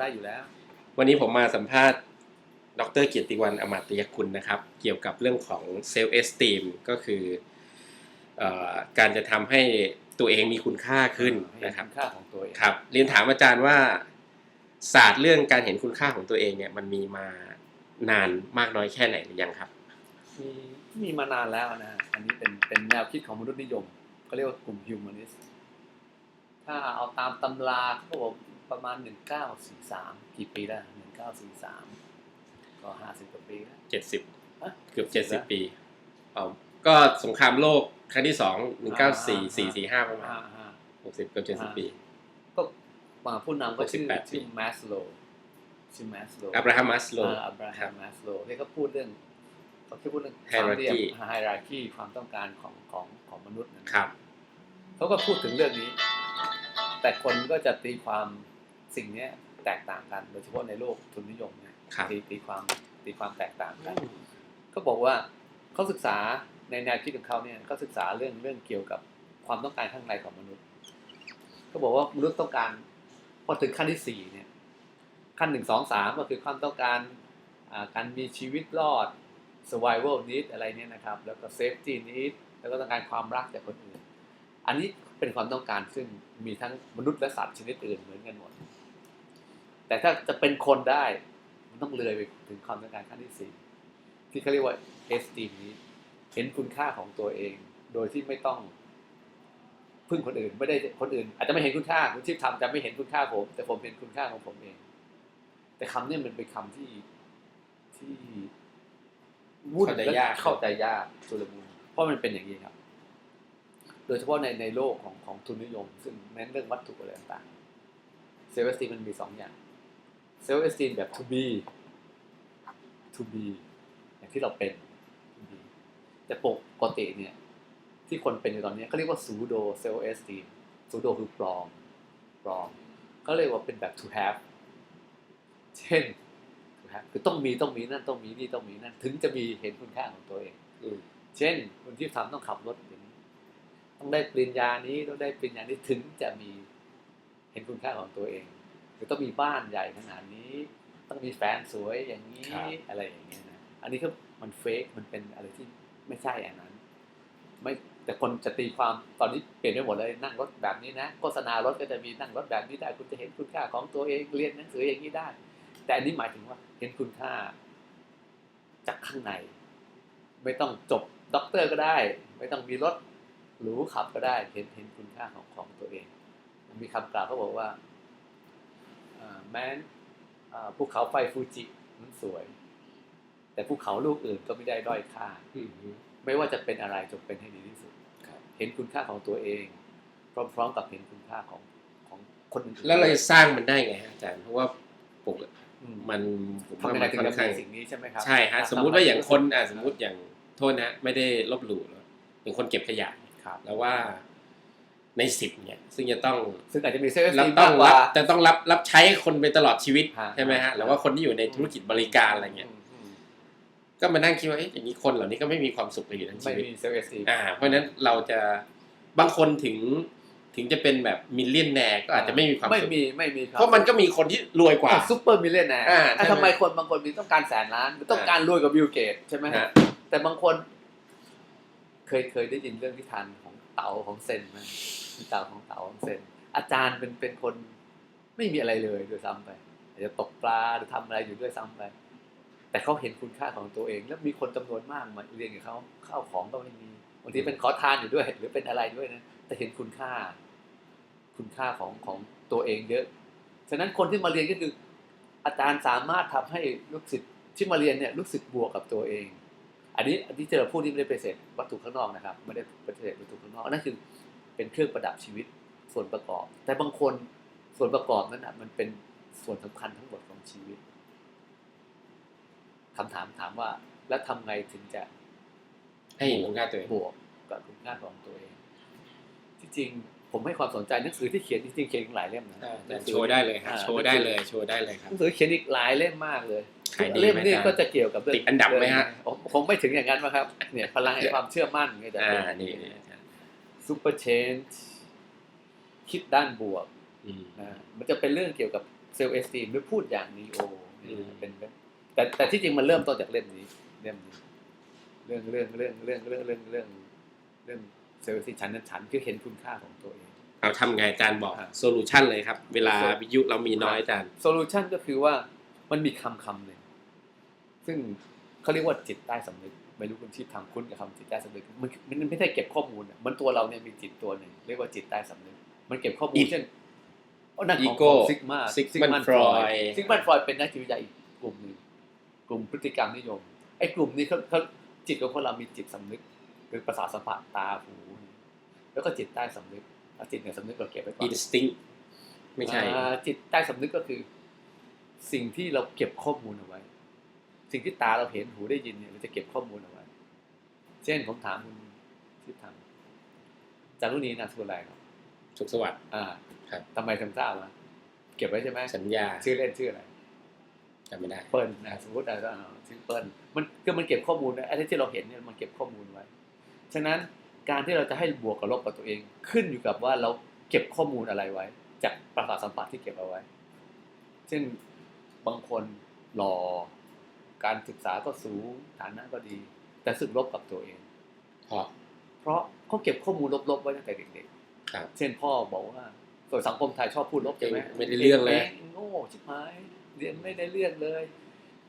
ได้อยู่แล้ว วันนี้ผมมาสัมภาษณ์ ดรเกียรติวันอมาตยคุณนะครับ เกี่ยวกับเรื่องของเซลล์เอสตีมก็คือเออการจะทำให้ตัวเองมีคุณค่าขึ้นนะครับเห็ณค่าของตัวเองครับ เรียนถามอาจารย์ว่า ศาสตร์เรื่องการเห็นคุณค่าของตัวเองเนี่ย มันมีมานานมากน้อยแค่ไหนหรือยังครับมีมีมานานแล้วนะ อันนี้เป็นเป็นแนวคิดของมนุษยนิยมเขาเรียกว่ากลุ่มฮิวแมนิสต์ถ้าเอาตามตำราเขาบอก ประมาณ 1943 กี่ปีแล้ว1943 ก็ 50กว่าปีแล้วเจ็ดสิบฮะเกือบเจ็ดสิบปีอ๋อก็สงครามโลกครั้งที่สองหนึ่งเก้าสี่สี่สี่ห้าประมาณอ่าอ่าหกสิบเกือบเจ็ดสิบปี ก็มาผู้นำก็ชื่อ68ชื่อมาสโลชื่อมาสโลอับราฮัมมัสโลอับราฮัมมาสโลที่เขาพูดเรื่องเขาคิดพูดเรื่อง Hierarchy ไฮราคีความต้องการของของของมนุษย์นะครับเขาก็พูดถึงเรื่องนี้ แต่คนก็จะตีความ สิ่งเนี้ยแตกต่างกันโดยเฉพาะในโลกทุนนิยมเนี่ยครับตีตีความตีความแตกต่างกัน ก็บอกว่าเขาศึกษาในแนวคิดของเขาเนี่ยเขาศึกษาเรื่องเรื่องเกี่ยวกับความต้องการข้างในของมนุษย์เขาบอกว่ามนุษย์ต้องการพอถึงขั้นที่สี่เนี่ยขั้นหนึ่งสองสามก็คือความต้องการอ่าการมีชีวิตรอด survival need อะไรเนี่ยนะครับ แล้วก็ safety need แล้วก็ต้องการความรักจากคนอื่น อันนี้เป็นความต้องการซึ่งมีทั้งมนุษย์และสัตว์ชนิดอื่นเหมือนกันหมด แต่ถ้าจะเป็นคนได้ มันต้องเลยไปถึงความต้องการขั้นที่สี่ที่เขาเรียกว่า esteem นี้ เห็นคุณค่าของตัวเอง โดยที่ไม่ต้อง พึ่งคนอื่น ไม่ได้คนอื่น อาจจะไม่เห็นคุณค่าคุณชิพทำจะไม่เห็นคุณค่าผม แต่ผมเห็นคุณค่าของผมเอง แต่คำนี้มันเป็นคำที่ที่วุ่นเข้าใจและยากเข้าใจยากชุลมุนเพราะมันเป็นอย่างนี้ครับ โดยเฉพาะในในโลกของของทุนนิยม ซึ่งเน้นเรื่องวัตถุอะไรต่างๆเซลล์เอสตีมันมีสองอย่าง เซลล์เอสตีแบบ to be to be อย่างที่เราเป็น to be แต่ปกติเนี่ยที่คนเป็นอยู่ตอนนี้เขาเรียกว่า pseudo self esteem pseudo คือปลอมปลอมเขาเรียกว่าเป็นแบบ to have เช่น to have คือต้องมีต้องมีนั่นต้องมีนี่ต้องมีนั่น ถึงจะมีเห็นคุณค่าของตัวเองอืมเช่นคนที่ทำต้องขับรถอย่างนี้ต้องได้ปริญญานี้ต้องได้ปริญญานี้ถึงจะมีเห็นคุณค่าของตัวเอง หรือต้องมีบ้านใหญ่ขนาดนี้ ต้องมีแฟนสวยอย่างนี้ครับอะไรอย่างเงี้ยนะอันนี้ก็มันเฟกมันเป็นอะไรที่ไม่ใช่อันนั้น ไม่แต่คนจะตีความตอนนี้เปลี่ยนไปหมดเลยนั่งรถแบบนี้นะโฆษณารถก็จะมีนั่งรถแบบนี้ได้คุณจะเห็นคุณค่าของตัวเองเรียนหนังสืออย่างนี้ได้ แต่อันนี้หมายถึงว่าเห็นคุณค่า จากข้างใน ไม่ต้องจบด็อกเตอร์ก็ได้ ไม่ต้องมีรถหรูขับก็ได้ เห็นเห็นคุณค่าของของตัวเอง มีคำกล่าวเขาบอกว่าอ่า แม้นอ่าภูเขาไฟฟูจิมันสวย แต่ภูเขาลูกอื่นก็ไม่ได้ด้อยค่าอืมไม่ว่าจะเป็นอะไรจงเป็นให้ดีที่สุดครับเห็นคุณค่าของตัวเอง พร้อมๆกับเห็นคุณค่าของของคนอื่นๆแล้วเราจะสร้างมันได้ไงฮะอาจารย์เพราะว่าปกอืมมันผมทำว่ายังไงมันถึงค่อนจะข้างมีสิ่งนี้ใช่ไหมครับใช่ฮะสมมุติว่าอย่างคนอะสมมุติอย่างโทษนะ ไม่ได้ลบหลู่เนอะอย่างคนเก็บขยะครับแล้วว่า ในสิบเนี่ยซึ่งจะต้องซึ่งอาจจะมีเซลล์เราซีต้อมางกกว่ารับจะต้องรับรับใช้คนไปตลอดชีวิตฮะใช่ไหมฮะฮะหรือว่าคนที่อยู่ในธุรกิจบริการอะไรเงี้ยมอืมก็มานั่งคิดว่าเอ๊ะอย่างนี้คนเหล่านี้ก็ไม่มีความสุขเลยอยู่ทั้งไม่ชีวิตมีเซลล์ซีอ่าเพราะฉะนั้นเราจะบางคนถึงถึงจะเป็นแบบมิลเลียนแนร์ก็อาจจะไม่มีความไม่สุขมีไม่มีครับเพราะมันก็มีคนที่รวยกว่าซูเปอร์มิลเลนแนร์อ่าใช่ไหมทำไมคนบางคนมีต้องการแสนล้านหรือต้องการรวยกับบิลเกตใช่ไหมฮะฮะแต่บางคน เคยเคยได้ยินเรื่องที่ทานของ เต๋าของเซนไหมมีเต๋าของเต๋าของเซน อาจารย์เป็นเป็นคนไม่มีอะไรเลยด้วยซ้ำไปอาจจะตกปลาหรือทำอะไรอยู่ด้วยซ้ำไป แต่เขาเห็นคุณค่าของตัวเอง แล้วมีคนจำนวนมากมาเรียนกับเขาข้าวของก็ไม่มีบางทีเป็นขอทานอยู่ด้วย หรือเป็นอะไรด้วยนะแต่เห็นคุณค่า คุณค่าของของตัวเองเยอะฉะนั้นคนที่มาเรียนก็คือ อาจารย์สามารถทำให้ลูกศิษย์ที่มาเรียนเนี่ยรู้สึกบวกกับตัวเอง อันนี้อันที่เจอพูดที่ไม่ได้ปฏิเสธวัตถุข้างนอกนะครับไม่ได้ปฏิเสธวัตถุข้างนอกอันนั่นคือเป็นเครื่องประดับชีวิตส่วนประกอบ แต่บางคนส่วนประกอบนั้นอะมันเป็นส่วนสำคัญทั้งหมดของชีวิตคำถามถามว่า แล้วทำไงถึงจะให้เห็นคุณค่าตัวเองบวกกับคุณค่าของตัวเอง ที่จริงผมให้ความสนใจหนังสือที่เขียนจริงๆเขียนอีกหลายเล่มนะอ่าอาจารย์โชว์ได้เลยครับอ่าโชว์ได้เลยโชว์ได้เลยคหรับนังสือเขียนอีกหลายเล่มมากเลย ขายดีเล่มไหมนี้อาจารย์ก็จะเกี่ยวกับเรื่องติดอันดับไหมฮะผมคงไม่ถึงอย่างนั้นนะครับ เนี่ยพลังแห่งความเชื่อมั่นก็จะอ่าเป็นนี่นี่อาจารย์ซูเปอร์เชนคิดด้านบวกอืมนะมันจะเป็นเรื่องเกี่ยวกับเซลล์เอสตีมหรือพูดอย่างนีโออืมเป็นเป็นแต่แต่ที่จริงมันเริ่มต้นจากเล่มนี้เล่มนี้เรื่องเรื่องเรื่องเรื่องเรื่องเรื่องเรื่องเรื่องเซลล์ที่ฉันนั้นฉันคือเห็นคุณค่าของตัวเอง เอาทำไงอาจารย์บอกอ่าโซลูชันเลยครับ เวลาวิทยุเรามีน้อยอาจารย์โซลูชันก็คือว่า มันมีคำคำหนึ่งซึ่งเขาเรียกว่าจิตใต้สำนึก ไม่รู้คุณชีพทำคุ้นกับคำจิตใต้สำนึกมันมันไม่ได้เก็บข้อมูลอะมันตัวเราเนี่ยมีจิตตัวหนึ่งเรียกว่าจิตใต้สำนึก มันเก็บข้อมูล Id เช่นอ๋อนั่นของ Ego ซิกมา Sigmund Freud ซิกมันฟรอยเป็นนักจิตวิทยาอีกกลุ่มหนึ่งกลุ่มพฤติกรรมนิยมไอ้กลุ่มนี้เขาเขาจิตของคนเรามีจิตสำนึกหรือประสาทสัมผัสตาหูแล้วก็จิตใต้สำนึกเอาจิตเหนือสำนึกเราเก็บไว้ก่อนอินสติ้งไม่ใช่อ่าจิตใต้สำนึกก็คือ สิ่งที่เราเก็บข้อมูลเอาไว้ สิ่งที่ตาเราเห็นหูได้ยินเนี่ยเราจะเก็บข้อมูลเอาไว้ เช่นผมถามคุณที่ทำจารุณีนามสกุลอะไรครับสุขสวัสดิ์อ่าครับทำไมถึงทราบวะเก็บไว้ใช่ไหมสัญญาชื่อเล่นชื่ออะไรจำไม่ได้เปิ้ลนะสมมติอะไรก็เอาชื่อเปิ้ลมันคือมันเก็บข้อมูลนะไอ้ที่เราเห็นเนี่ยมันเก็บข้อมูลไว้ ฉะนั้นการที่เราจะให้บวกกับลบกับตัวเอง ขึ้นอยู่กับว่าเราเก็บข้อมูลอะไรไว้ จากประสาทสัมผัสที่เก็บเอาไว้ เช่น บางคนหล่อการศึกษาก็สูงฐานะก็ดี แต่สึกลบกับตัวเองเพราะเพราะเขาเก็บข้อมูลลบๆไว้ตั้งแต่เด็กครับๆเช่นพ่อบอกว่าส่วนสังคมไทยชอบพูดลบใช่ไหมไม่ได้เรื่องเลยงโง่ชิบหายเรียนไม่ได้เรื่องเลย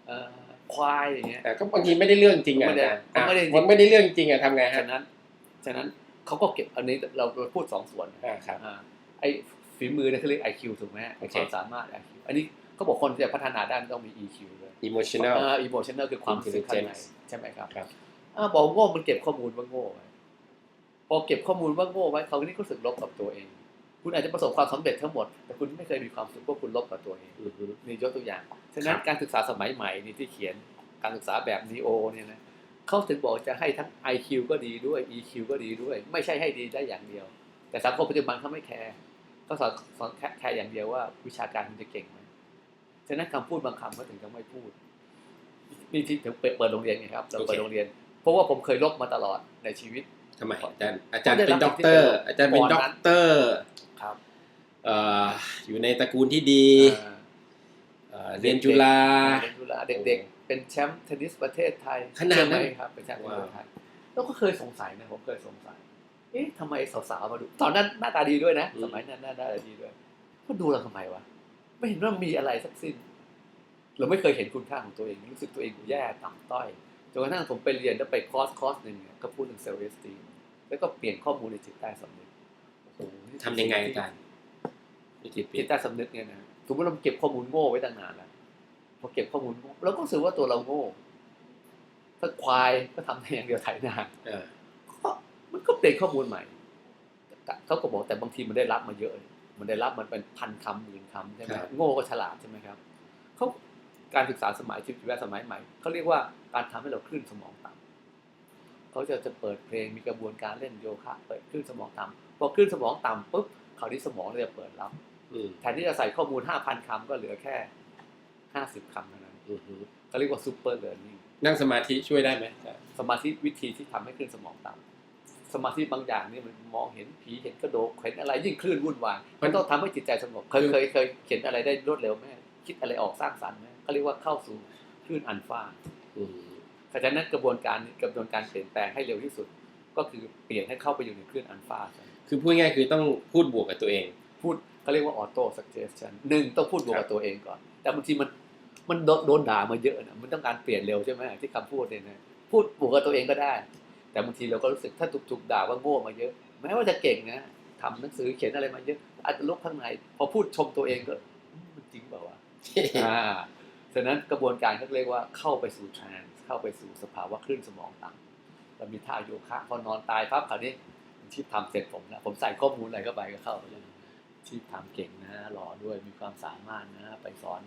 เอ่อควายอย่างเงี้ยแต่ก็บางทีไม่ได้เรื่องจริงอะไม่ได้อาจารย์ไม่ได้อะมันไม่ได้เรื่องจริงอะทำไงฮะฉะนั้นฉะนั้นเขาก็เก็บอันนี้เราเราพูดสองส่วนอ่าครับอ่าไอ้ฝีมือเนี่ยเขาเรียก IQ ถูกไหมโอเคความสามารถ IQ อันนี้ เขาบอกคนที่จะพัฒนาด้านต้องมี EQ เลย emotional อ่า emotional คือความรู้สึกข้างใน Intelligence ใช่ไหมครับครับอ่าบอกโง่มันเก็บข้อมูลว่าโง่ไว้พอเก็บข้อมูลว่าโง่ไว้เขานี่ก็รู้สึกลบกับตัวเอง คุณอาจจะประสบความสำเร็จทั้งหมด แต่คุณไม่เคยมีความสุขเพราะคุณลบกับตัวเองอือฮึนี่ยกตัวอย่างฉะนั้นครับการศึกษาสมัยใหม่นี่ที่เขียนการศึกษาแบบนีโอเนี่ยนะเขาถึงบอกจะให้ทั้ง IQ ก็ดีด้วย EQ ก็ดีด้วย ไม่ใช่ให้ดีได้อย่างเดียว แต่สังคมปัจจุบันเขาไม่แคร์เขาสอนสอนแค่แค่อย่างเดียวว่าวิชาการคุณจะเก่งไหม ฉะนั้นคำพูดบางคำเขาถึงจะไม่พูด นี่ที่ถึงเปิดเปิดโรงเรียนไงครับ เราเปิดโรงเรียน เพราะว่าผมเคยลบมาตลอดในชีวิตทำไมอาจารย์อาจารย์ได้เป็รันบด็อกเตอร์ที่เป็นอาจารย์เป็นก่อนด็นั้อนกเตอร์ครับเอ่ออยู่ในตระกูลที่ดีอ่าเอ่อเรียนจุฬาเรียนจุฬาเด็กๆ เป็นแชมป์เทนนิสประเทศไทยขนาดนั้นใช่ไหมครับเป็นแชมป์ประเทศไทยแล้วก็เคยสงสัยนะผมเคยสงสัย เอ๊ะทำไมสาวๆมาดู ตอนนั้นหน้าตาดีด้วยนะ สมัยนั้นหน้าตาดีด้วยก็ดูเราทำไมวะ ไม่เห็นว่ามีอะไรสักสิ้น เราไม่เคยเห็นคุณค่าของตัวเอง รู้สึกตัวเองแย่ต่ำต้อยจนกระทั่งผมไปเรียนแล้วไปคอร์สคอร์สหนึ่งเนี่ยก็พูดถึงเซลล์เอสตีแล้วก็เปลี่ยนข้อมูลในจิตใต้สำนึกโอ้โหนี่ทำยังไงอาจารย์วิธีเปลี่จิยตนใต้สำนึกเนี่ยนะสมมติเราเก็บข้อมูลโง่ไว้ตั้งนานแล้วพอเก็บข้อมูลโง่เราก็รู้สึกว่าตัวเราโง่ถ้าควายก็ทำได้อย่างเดียวไถนาเออก็มันก็เปลี่ยนข้อมูลใหม่แต่เขาก็บอกแต่บางทีมันได้รับมาเยอะ มันได้รับมันเป็นพันคำหมื่นคำใช่ไหมโง่ก็ฉลาดใช่ไหมครับเขาการศึกษาสมัยชีวิตสมัยใหม่เขาเรียกว่าการทำให้เราคลื่นสมองต่ำเขาจะจะเปิดเพลงมีกระบวนการเล่นโยคะเปิดคลื่นสมองต่ำพอคลื่นสมองต่ำปุ๊บคราวนี้สมองเราจะเปิดรับอืมแทนที่จะใส่ข้อมูล5,000คำก็เหลือแค่50คำเท่านั้นอือฮึเขาเรียกว่า super learning นั่งสมาธิช่วยได้ไหมอาจารย์สมาธิวิธีที่ทำให้คลื่นสมองต่ำ สมาธิบางอย่างนี่มันมองเห็นผีเห็นกระโดกเห็นอะไรยิ่งคลื่นวุ่นวายมันต้องทำให้จิตใจสงบเคยเคยเคยเขียนอะไรได้รวดเร็วไหมคิดอะไรออกสร้างสรรค์ไหมเขาเรียกว่าเข้าสู่คลื่นอัลฟาอืมเพราะฉะนั้นกระบวนการกระบวนการเปลี่ยนแปลงให้เร็วที่สุด ก็คือเปลี่ยนให้เข้าไปอยู่ในคลื่นอัลฟาคือพูดง่ายๆคือต้องพูดบวกกับตัวเอง พูดเขาเรียกว่าออโต้สักเจสชันหนึ่งต้องพูดบวกกับตัวเองก่อน แต่บางทีมันมันโดนโดนด่ามาเยอะนะมันต้องการเปลี่ยนเร็วใช่ไหมที่คำพูดเนี่ยนะพูดบวกกับตัวเองก็ได้ แต่บางทีเราก็รู้สึกถ้าถูกถูกด่าว่าโง่มาเยอะแม้ว่าจะเก่งนะทำหนังสือเขียนอะไรมาเยอะอาจจะลบข้างใน พอพูดชมตัวเองก็อืมมันจริงเปล่าวะอ่าฉะนั้นกระบวนการเขาเรียกว่าเข้าไปสู่ trance เข้าไปสู่สภาวะคลื่นสมองต่ำเรามีท่าโยคะพอนอนตายปั๊บคราวนี้ชีพทำเสร็จผมนะผมใส่ข้อมูลอะไรเข้าไปก็เข้าเลยชีพทำเก่งนะหล่อด้วยมีความสามารถนะไปสอน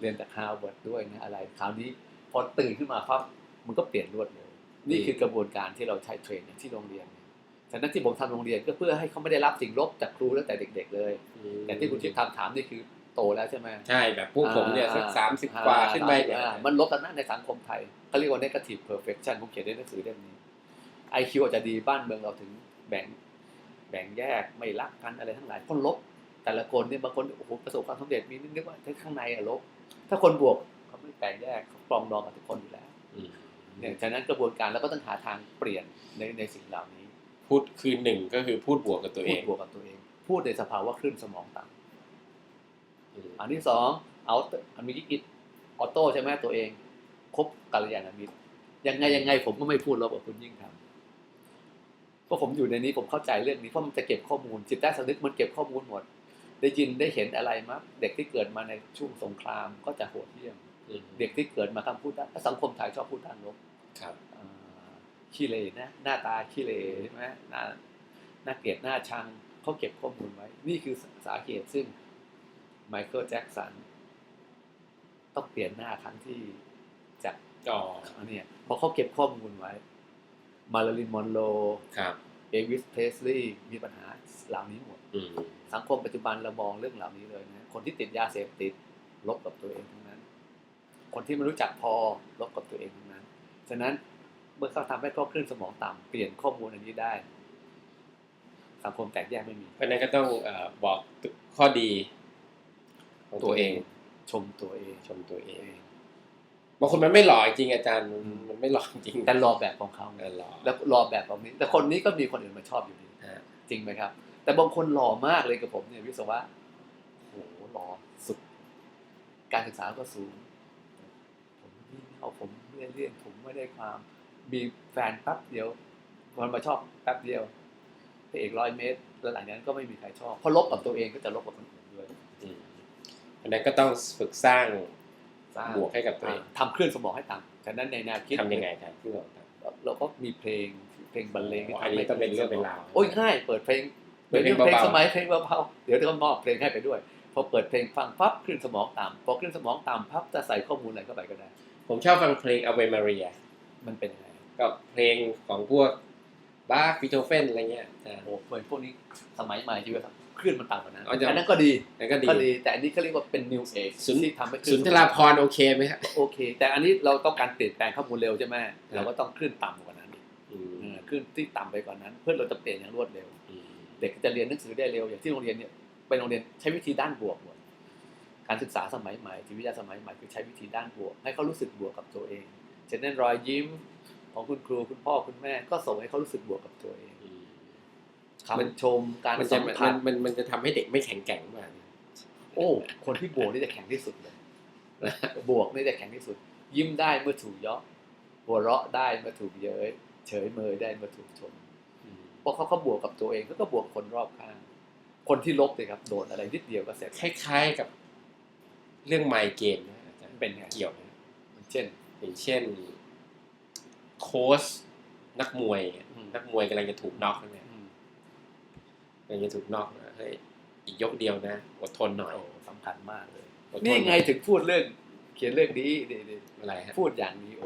เรียนจากฮาร์วาร์ดด้วยนะอะไรคราวนี้พอตื่นขึ้นมาปั๊บมันก็เปลี่ยนรวดเร็ว นี่คือกระบวนการที่เราใช้เทรนอย่างที่โรงเรียนเนี่ยฉะนั้นที่ผมทำโรงเรียนก็เพื่อให้เขาไม่ได้รับสิ่งลบจากครูตั้งแต่เด็ก ๆ เลย แต่ที่คุณชิพทำถามนี่คือโตแล้วใช่ไหมใช่แบบพวกผมเนี่ยสักอ่สามสิบกว่าขึ้นไปอ่เนี่ยมันลบกันนะในสังคมไทยเขาเรียกว่า negative perfection ผมเขียนในหนังสือเล่มนี้ IQ อาจจะดีบ้านเมืองเราถึงแบ่งแบ่งแยกไม่รักกันอะไรทั้งหลายเพราะลบ แต่ละคนเนี่ยบางคนโอ้โหประสบความสำเร็จมีนึกว่าข้างในอะลบ ถ้าคนบวกเขาไม่แตกแยกเขาปรองดองกับทุกคนอยู่แล้วอืม เนี่ยฉะนั้นกระบวนการเราก็ต้องหาทางเปลี่ยนในในสิ่งเหล่านี้พูดคือหนึ่งก็คือพูดบวกกับตัวเอพูดงบวกกับตัวเอง พูดในสภาวะคลื่นสมองต่ำอืมอันที่สองเอาอันมีกิจออโต้ใช่ไหมตัวเองคบกัลยาณมิตรยังไงยังไงผมก็ไม่พูดลบกับคุณยิ่งทำเพราะผมอยู่ในนี้ผมเข้าใจเรื่องนี้เพราะมันจะเก็บข้อมูล จิตใต้สำนึกมันเก็บข้อมูลหมด ได้ยินได้เห็นอะไรมาเด็กที่เกิดมาในช่วงสงครามก็จะโหดเหี้ยมอืม เด็กที่เกิดมาคำพูดด้านสังคมไทยชอบพูดด้านลบครับอ่าขี้เหร่นะ หน้าตาขี้เหร่ใช่ไหมหน้าหน้าเกลียดหน้าชังเขาเก็บข้อมูลไว้ นี่คือสาเหตุซึ่งไมเคิลแจ็กสันต้องเปลี่ยนหน้าครั้งที่จากอ๋ออันเนี้ยเพราะเขาเก็บข้อมูลไว้ มาลลินมอนโรครับเอวิสเพสลีย์มีปัญหาเหล่านี้หมดอืมสังคมปัจจุบันเรามองเรื่องเหล่านี้เลยนะคนที่ติดยาเสพติดลบกับตัวเองทั้งนั้น คนที่ไม่รู้จักพอลบกับตัวเองทั้งนั้น ฉะนั้นเมื่อเขาทำให้ข้อคลื่นสมองต่ำเปลี่ยนข้อมูลอันนี้ได้ สังคมแตกแยกไม่มี เพราะฉะนั้นก็ต้องเอ่อบอกข้อดีของตัวเอง ชมตัวเองชมตัวเองบางคนมันไม่หล่อจริงอาจารย์มันมันไม่หล่อจริงแต่รอแบบของเขาเออหล่อแล้วรอแบบแบบนี้ แต่คนนี้ก็มีคนอื่นมาชอบอยู่ดีฮะจริงไหมครับ แต่บางคนหล่อมากเลยกับผมเนี่ยวิศวะโอ้โหหล่อสุด การศึกษาก็สูงผมนี่ เอาผมเรียนเรียนผมไม่ได้ความ มีแฟนแป๊บเดียวมันมาชอบแป๊บเดียวพระเอกร้อยเมตรแล้วหลังจากนั้นก็ไม่มีใครชอบเพราะลบกับตัวเองก็จะลบกับคนอื่นด้วยอืมเพราะฉะนั้นก็ต้องฝึกสร้างสร้างบวกให้กับตัวเองทำคลื่นสมองให้ต่ำฉะนั้นในแนวคิดทำยังไงครับที่บอกครับเราก็มีเพลงเพลงบรรเลงอ๋ออันนี้ต้องเป็นเรื่องเป็นราวโอ้ยง่ายเปิดเพลงเปิดเพลงเพลงเบาๆสมัยเพลงเบาๆเดี๋ยวก็มอบเพลงให้ไปด้วยพอเปิดเพลงฟังปั๊บคลื่นสมองต่ำพอคลื่นสมองต่ำปั๊บจะใส่ข้อมูลอะไรเข้าไปก็ได้ ผมชอบฟังเพลง Ave Maria มันเป็นยังไงกับเพลงของพวกบาร์ฟิโทเฟนอะไรเงี้ยอ่าโอ้โหเพลงพวกนี้สมัยใหม่ที่ว่าคลื่นมันต่ำกว่านั้นอ๋อจะอันนั้นก็ดีแล้วก็ดีก็ดี แต่อันนี้เขาเรียกว่าเป็น new age สุนที่ทำให้คลื่สุนทราพรณ์โอเคไหมฮะโอเค แต่อันนี้เราต้องการเปลี่ยนแปลงข้อมูลเร็วใช่ไหมเราก็ต้องคลื่นต่ำกว่านั้นอีกอืมเออคลื่นที่ต่ำไปกว่านั้น เพื่อเราจะเปลี่ยนอย่างรวดเร็วอืมเด็กจะเรียนหนังสือได้เร็วอย่างที่โรงเรียนเนี่ยเป็นโรงเรียนใช้วิธีด้านบวกหมด การศึกษาสมัยใหม่จิตวิทยาสมัยใหม่คือใช้วิธีด้านบวก ให้เขารู้สึกบวกกับตัวเองเช่นนั้นรอยยิ้มของคุณครูคุณพ่อคุณแม่ ก็ส่งให้เขารู้สึกบวกกับตัวเองอืมคำชมการมันจะสัมมันผัสมันมันจะทำให้เด็กไม่แข็งแกร่งมากโอ้ คนที่บวกนี่จะแข็งที่สุดเลยบวกนี่จะแข็งที่สุด ยิ้มได้เมื่อถูกเยาะหัวเราะได้เมื่อถูกเย้ยเฉยเมยได้เมื่อถูกชมอืมเพราะเขาเขาบวกกับตัวเองเขาก็บวกคนรอบข้าง คนที่ลบเลยครับโดนอะไรนิดเดียวก็เสร็จคล้ายๆกับ เรื่องไมเกรนนะอาจารย์เป็นไงเกี่ยวไหมเช่นอย่างเช่น โค้ชนักมวยอืมนักมวยกำลังจะถูกน็อกเนี่ยอืมกำลังจะถูกน็อกนะเฮ้ยอีกยกเดียวนะอดทนหน่อยโอ้สำคัญมากเลยอดทนนี่หไงอยถึงพูดเรื่องเขียนเรื่องนี้ดีดีอะไรฮะพูดอย่างนี้โอ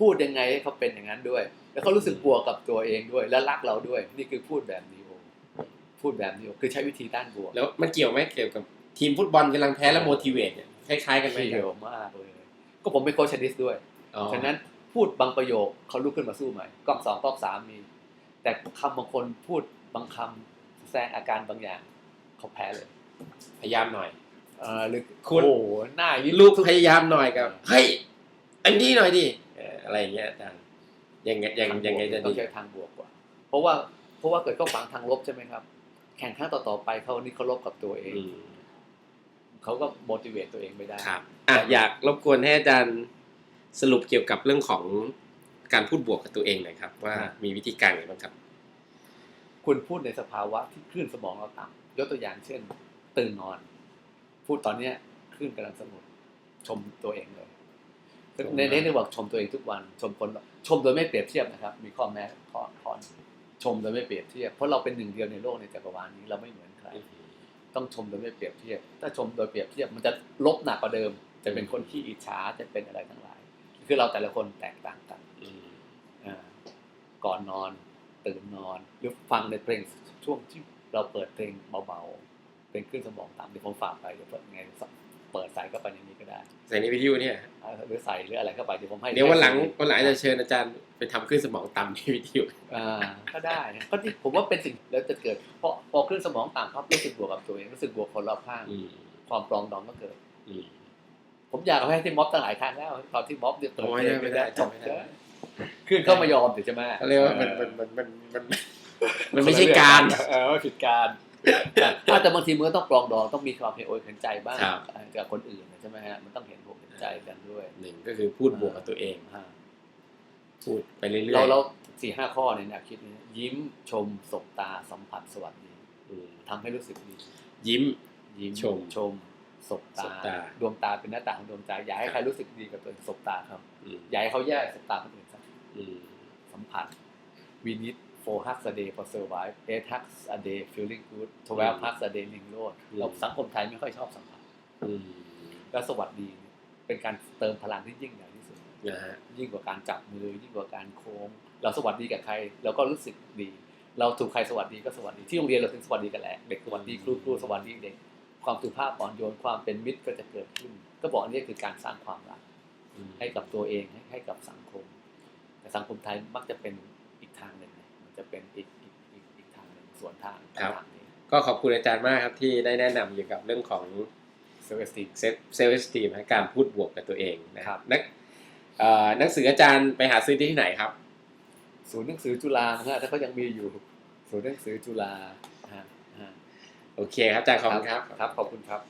พูดยังไงให้เขาเป็นอย่างนั้นด้วย แล้วเขารู้สึกบวกกับตัวเองด้วย และรักเราด้วย นี่คือพูดแบบนี้โอ พูดแบบนี้โอคือใช้วิธีด้านบวกแล้วมันเกี่ยวไหมเกี่ยวกับ ทีมฟุตบอลกำลังแพ้แล้วโมทิเวตเนี่ยคล้ายๆกันไหมเกี่ยวมากเลย ก็ผมเป็นโค้ชเทนนิสด้วยอ๋อฉะนั้นพูดบางประโยคเขาลุกขึ้นมาสู้ใหม่กล้องสองกล้องสามมี แต่คำบางคนพูดบางคำแสดงอาการบางอย่างเขาแพ้เลย พยายามหน่อย เออหรือคุณโอ้โหหน้ายิ้มลูกพยายามหน่อยกับเฮ้ยอันนี้หน่อยดิเอ่ออะไรอย่างเงี้ยอาจารย์ยังไงยังยังไงจะต้อดีงใช้ทางบวกกว่า เพราะว่าเพราะว่าเกิดเขาฝังทางลบใช่ไหมครับ แข่งครั้งต่อๆไปเขานี่เขาลบกับตัวเองอืม เขาก็ motivate ตัวเองไม่ได้ครับอะอยากรบกวนให้อาจารย์สรุปเกี่ยวกับเรื่องของการพูดบวกกับตัวเองหน่อยครับ ว่ามีวิธีการอย่างไรบ้างครับคุณพูดในสภาวะที่คลื่นสมองเราต่ำยกตัวอย่างเช่น ตื่นนอน พูดตอนเนี้ยคลื่นกำลังสงบชมตัวเองเลยชมในในเรื่องบอกชมตัวเองทุกวัน ชมคนชมโดยไม่เปรียบเทียบนะครับ มีข้อแม้ข้อข้อหนึ่งชมโดยไม่เปรียบเทียบเพราะเราเป็นหนึ่งเดียวในโลกในจักรวาลนี้เราไม่เหมือนใคร ต้องชมโดยไม่เปรียบเทียบ ถ้าชมโดยเปรียบเทียบมันจะลบหนักกว่าเดิม จะเป็นคนขี้อิจฉาจะเป็นอะไรทั้งหลาย คือเราแต่ละคนแตกต่างกันอืมอ่าก่อนนอนตื่นนอน หรือฟังในเพลงช่วงที่เราเปิดเพลงเบาๆเป็นขึ้นสมองต่ำเดี๋ยวผมฝากไปเดี๋ยวเปิดไง เปิดสายก็ไปในนี้ก็ได้ ใส่ในวิทยุเนี่ยเออหรือใส่หรืออะไรเข้าไปเดี๋ยวผมให้เดี๋ยววันหลังวันหลังจะเชิญอาจารย์ไปทำขึ้นสมองต่ำที่วิทยุอ่าก็ได้นะก็ที่ผมว่าเป็นสิ่งแล้วจะเกิดเพราะพอขึ้นสมองต่ำครับรู้สึกบวกกับตัวเองรู้สึกบวกคนรอบข้างอืมความปรองดองก็เกิดอืมผมอยากเอาให้ที่ม็อบตั้งหลายครั้งแล้วตอนที่ม็อบเนี่ยเปิดโอ้ยเพลงไม่ได้จบไม่ได้ขึ้นเข้ามายอมเดี๋ยวจะมาเขาเรียกว่ามันมันมันมันมันมันไม่ใช่การเออไม่ผิดการอะ แต่บางทีมันก็ต้องปรองดองต้องมีความเห็นอกเห็นใจบ้างครับกับคนอื่นใช่ไหมฮะมันต้องเห็นอกเห็นใจกันด้วยหนึ่งก็คือพูดบวกกับตัวเองอ่าพูดไปเรื่อยๆเราเราสี่ห้าข้อในแนวคิดนี้ยิ้มชมสบตาสัมผัสสวัสดีอืมทำให้รู้สึกดียิ้มยิ้มชมชมสบตาสบตาดวงตาเป็นหน้าต่างของดวงใจอยากให้ใครรู้สึกดีกับตัวเองสบตาครับอืมอยากให้เขาแย่สบตาคนอื่นซะอืมสัมผัส we need four hugs a day for survive eight hugs a day feeling good twelve hugs a day ลิงโลดเราสังคมไทยไม่ค่อยชอบสัมผัสอืมแล้วสวัสดีเนี่ยเป็นการเติมพลังที่ยิ่งใหญ่ที่สุดนะฮะยิ่งกว่าการจับมือยิ่งกว่าการโค้ง เราสวัสดีกับใครเราก็รู้สึกดี เราถูกใครสวัสดีก็สวัสดีที่โรงเรียนเราถึงสวัสดีกันแหละเด็กสวัสดีครูครูสวัสดีเด็กความสุภาพอ่อนโยนความเป็นมิตรก็จะเกิดขึ้น ก็บอกอันนี้คือการสร้างความรักอืมให้กับตัวเองให้ให้กับสังคม แต่สังคมไทยมักจะเป็นอีกทางหนึ่งนะมัน จะเป็นอีกอีกอีกอีกทางหนึ่งส่วนทางทางนี้ก็ขอบคุณอาจารย์มากครับที่ได้แนะนำเกี่ยวกับเรื่องของ เซลล์สติเซฟเซลล์สตีมการพูดบวกกับตัวเองนะครับ นักเอ่อหนังสืออาจารย์ไปหาซื้อที่ไหนครับ ศูนย์หนังสือจุฬานะฮะถ้าเขายังมีอยู่ ศูนย์หนังสือจุฬาฮะฮะโอเคครับอาจารย์ขอบคุณครับ ครับ ขอบคุณครับ